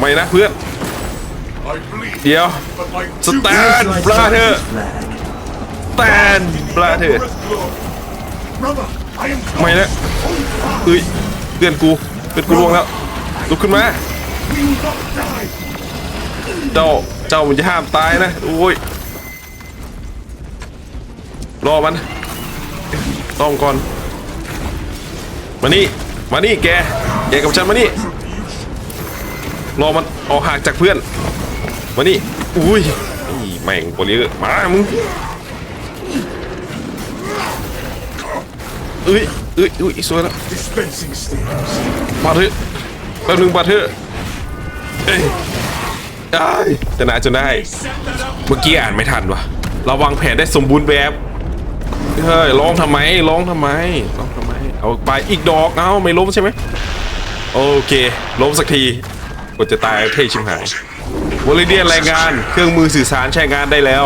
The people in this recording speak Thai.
ไม่นะเพื่อน เดี๋ยวสแตนบราเธอร์สแตนบราเธอร์ไม่นะเอ้ยเพื่อนกูเพื่อนกูล่วงแล้วลุกขึ้นมาเจ้าเจ้ามันจะห้ามตายนะโอ้ยรอมันต้องก่อน มานี่ มานี่แก แกกับฉันมานี่ รอมันออกห่างจากเพื่อนมานี่อุ้ยแม่งโปลิเออร์มามึงเอ้ยเอ้ยเอ้ยสวยแล้วบาดเถอะแป๊บนึงบาดเถอะเอ้ยได้จะนาจนได้ เมื่อกี้อ่านไม่ทันวะเราวางแผนได้สมบูรณ์แบบเฮ้ยร้องทำไมร้องทำไมร้องทำไม เอาไปอีกดอก เอ้าไม่ล้มใช่ไหมโอเคล้มสักที กดจะตายเท่ชิมหายบริเดียนรายงาน เครื่องมือสื่อสารใช้งานได้แล้ว